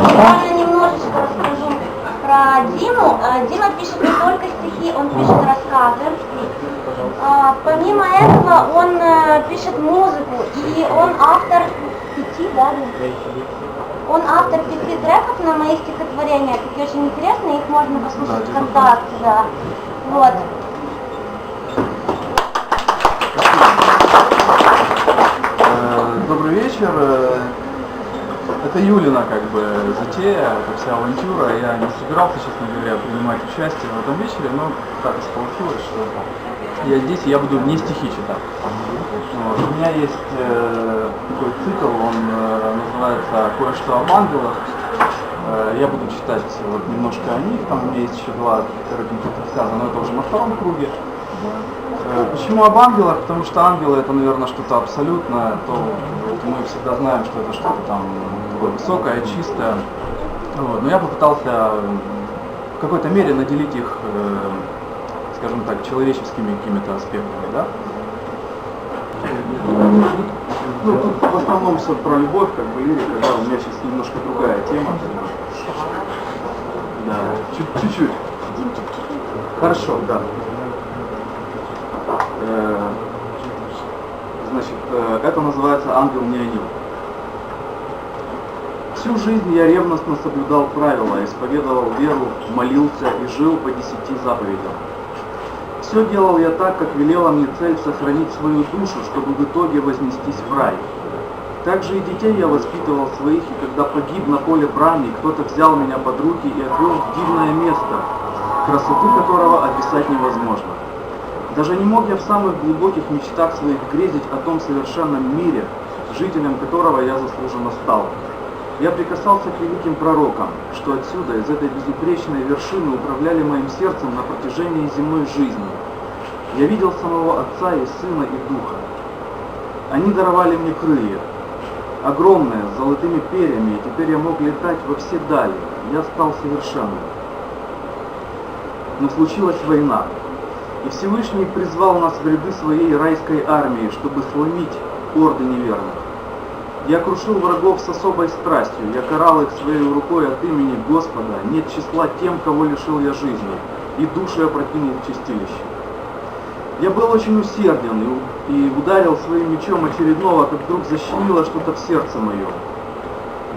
Буквально немножечко расскажу про Диму. Э, Дима пишет не только стихи, он пишет рассказы. А, Помимо этого он э, пишет музыку, и он автор пяти, да? Он автор пяти треков на мои стихотворения, такие очень интересные, их можно послушать Да, ВКонтакте, да. Вот. Э, Добрый вечер. Это Юлина как бы затея, это вся авантюра. Я не собирался, честно говоря, принимать участие в этом вечере, но так уж получилось, что я здесь, я буду не стихи читать. Вот. У меня есть э, такой цикл, он э, называется «Кое-что об ангелах». Э, я буду читать вот немножко о них, там у меня есть еще два коротеньких рассказа, но это уже на втором круге. Э, Почему об ангелах? Потому что ангелы это, наверное, что-то абсолютное, то вот мы всегда знаем, что это что-то там такое высокое, чистое. Вот. Но я попытался в какой-то мере наделить их, э, скажем так, человеческими какими-то аспектами, да? Ну, тут в основном все про любовь, как бы лирика, да, у меня сейчас немножко другая тема. Да, чуть- чуть-чуть. Хорошо, да. Э, Значит, э, это называется ангел неонил. Всю жизнь я ревностно соблюдал правила, исповедовал веру, молился и жил по десяти заповедям. Все делал я так, как велела мне цель сохранить свою душу, чтобы в итоге вознестись в рай. Также и детей я воспитывал своих, и когда погиб на поле брани, кто-то взял меня под руки и отвел в дивное место, красоту которого описать невозможно. Даже не мог я в самых глубоких мечтах своих грезить о том совершенном мире, жителем которого я заслуженно стал. Я прикасался к великим пророкам, что отсюда, из этой безупречной вершины, управляли моим сердцем на протяжении земной жизни. Я видел самого Отца и Сына и Духа. Они даровали мне крылья, огромные, с золотыми перьями, и теперь я мог летать во все дали. Я стал совершенным. Но случилась война, и Всевышний призвал нас в ряды своей райской армии, чтобы сломить орды неверных. Я крушил врагов с особой страстью, я карал их своей рукой от имени Господа, нет числа тем, кого лишил я жизни, и душу я прокинул в чистилище. Я был очень усерден и ударил своим мечом очередного, как вдруг защемило что-то в сердце моем.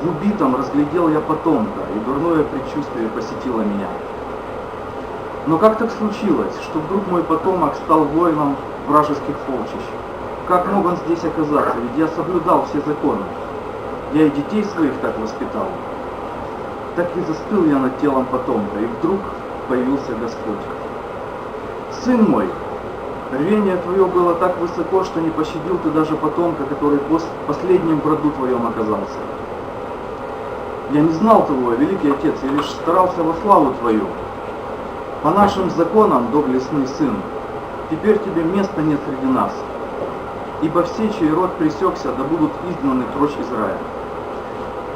В убитом разглядел я потомка, и дурное предчувствие посетило меня. Но как так случилось, что вдруг мой потомок стал воином вражеских полчищ? Как мог он здесь оказаться? Ведь я соблюдал все законы. Я и детей своих так воспитал. Так и застыл я над телом потомка, и вдруг появился Господь. Сын мой, рвение твое было так высоко, что не пощадил ты даже потомка, который пос- последним в роду твоем оказался. Я не знал того, великий отец, я лишь старался во славу твою. По нашим законам, доблестный сын, теперь тебе места нет среди нас. Ибо все, чей род пресекся, да будут изгнаны прочь из рая.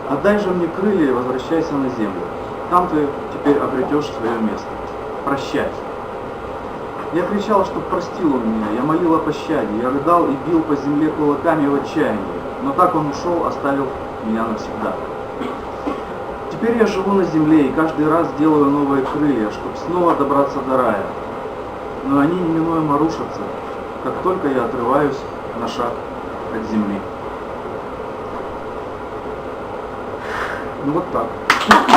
Отдай же мне крылья и возвращайся на землю. Там ты теперь обретешь свое место. Прощай. Я кричал, чтоб простил он меня, я молил о пощаде, я рыдал и бил по земле кулаками в отчаянии, но так он ушел, оставил меня навсегда. Теперь я живу на земле и каждый раз делаю новые крылья, чтобы снова добраться до рая. Но они неминуемо рушатся, как только я отрываюсь на шаг от земли. Ну вот так.